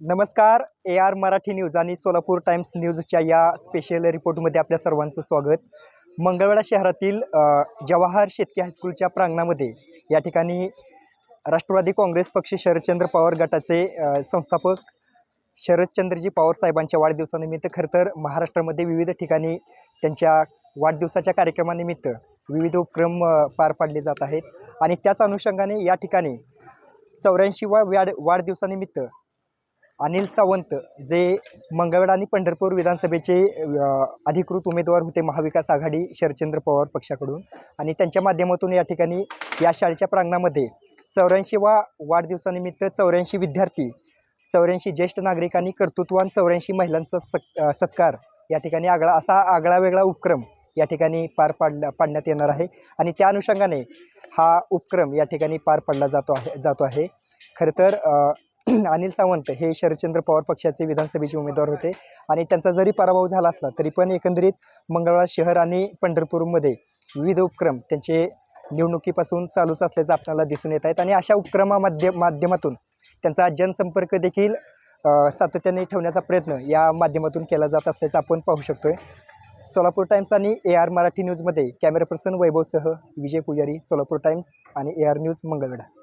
नमस्कार A R Marathi news आणि Solapur times न्यूजच्या या स्पेशल रिपोर्टमध्ये आपल्या सर्वांचं स्वागत. मंगळवेढा शहरातील जवाहर शेतकी हायस्कूलच्या प्रांगणामध्ये या ठिकाणी राष्ट्रवादी काँग्रेस पक्ष शरदचंद्र पवार गटाचे संस्थापक शरदचंद्रजी पवार साहेबांच्या वाढदिवसानिमित्त खरं तर महाराष्ट्रामध्ये विविध ठिकाणी त्यांच्या वाढदिवसाच्या कार्यक्रमानिमित्त विविध उपक्रम पार पाडले जात आहेत. आणि त्याच अनुषंगाने या ठिकाणी चौऱ्याऐंशीवा वाढ वाढदिवसानिमित्त अनिल सावंत जे मंगळवेढा आणि पंढरपूर विधानसभेचे अधिकृत उमेदवार होते महाविकास आघाडी शरदचंद्र पवार पक्षाकडून. आणि त्यांच्या माध्यमातून या ठिकाणी या शाळेच्या प्रांगणामध्ये चौऱ्याऐंशीवा वाढदिवसानिमित्त चौऱ्याऐंशी विद्यार्थी चौऱ्याऐंशी ज्येष्ठ नागरिकांनी कर्तृत्वान चौऱ्याऐंशी महिलांचा सत् सत्कार या ठिकाणी आगळा असा आगळा वेगळा उपक्रम या ठिकाणी पार पाडला पाडण्यात येणार आहे. आणि त्या अनुषंगाने हा उपक्रम या ठिकाणी पार पाडला जातो आहे जातो आहे. खरं तर अनिल सावंत हे शरदचंद्र पवार पक्षाचे विधानसभेचे उमेदवार होते. आणि त्यांचा जरी पराभव झाला असला तरी पण एकंदरीत मंगळवार शहर आणि पंढरपूरमध्ये विविध उपक्रम त्यांचे निवडणुकीपासून चालूच असल्याचं आपल्याला दिसून येत आहेत. आणि अशा उपक्रमामध्ये माध्यमातून त्यांचा जनसंपर्क देखील सातत्याने ठेवण्याचा प्रयत्न या माध्यमातून केला जात असल्याचं आपण पाहू शकतोय. सोलापूर टाइम्स आणि ए आर मराठी न्यूजमध्ये कॅमेरा पर्सन वैभवसह विजय पुजारी सोलापूर टाइम्स आणि ए आर न्यूज मंगळवेढा.